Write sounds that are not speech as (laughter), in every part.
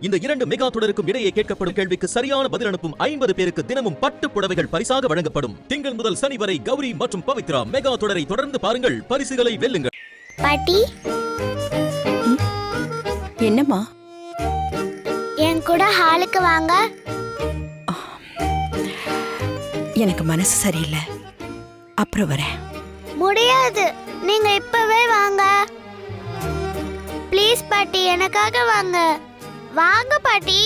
இந்த இரண்டு மெகா தொடருக்கும் இடையே கேட்கப்படும் கேள்விக்கு சரியான பதில் அனுப்பும் ஐம்பது பேருக்கு தினமும் பட்டு புடவைகள் பரிசாக வழங்கப்படும். திங்கள் முதல் சனி வரை கௌரி மற்றும் பவித்ரா மெகா தொடரை தொடர்ந்து பாருங்கள் பரிசுகளை வெல்லுங்கள். பாட்டி. என்னம்மா? என் கூட ஹாலுக்கு வாங்க. எனக்கு மனசு சரியில்லை. அப்புறம் வரேன். முடியாது. நீங்க இப்பவே வாங்க. ப்ளீஸ் பாட்டி எனக்காக வாங்க. வாங்க பாட்டி.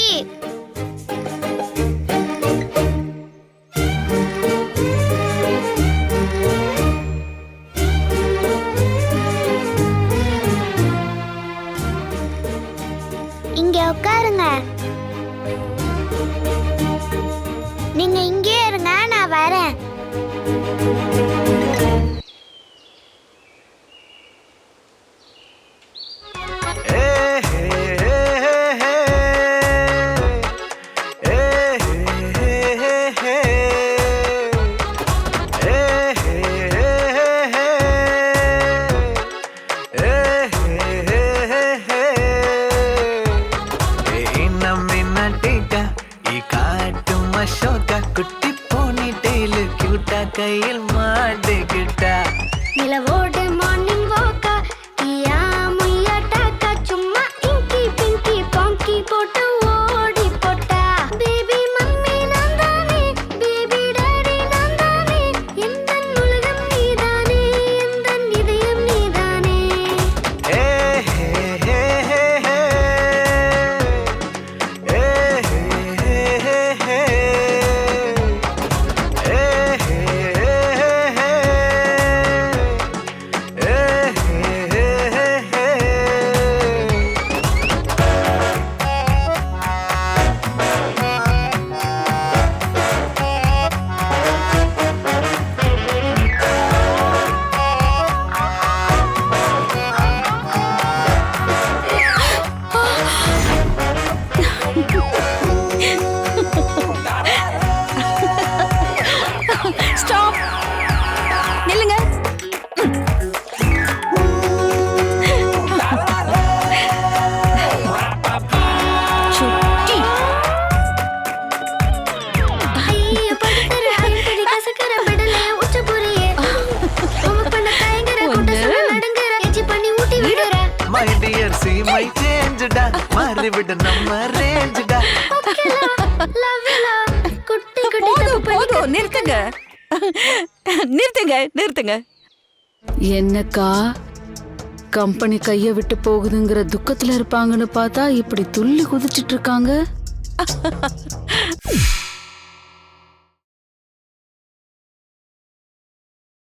இங்க உட்காருங்க. நீங்க இங்க மாட்டிக்கிட்ட நிலவோடு மார்னிங் ஊட்டி விடுற. மை சேஞ்சுடா மாறிவிட நம்ம ரேஞ்சுடா லவ் யூ குட்டி குட்டி போதும் நிறுத்துங்க. நிறுத்துங்க நிறுத்துங்க. என்னக்கா? கம்பெனி கைய விட்டு போகுதுங்கிற துக்கத்துல இருப்பாங்கன்னு பார்த்தா இப்படி துள்ளி குதிச்சிட்டு இருக்காங்க? (laughs)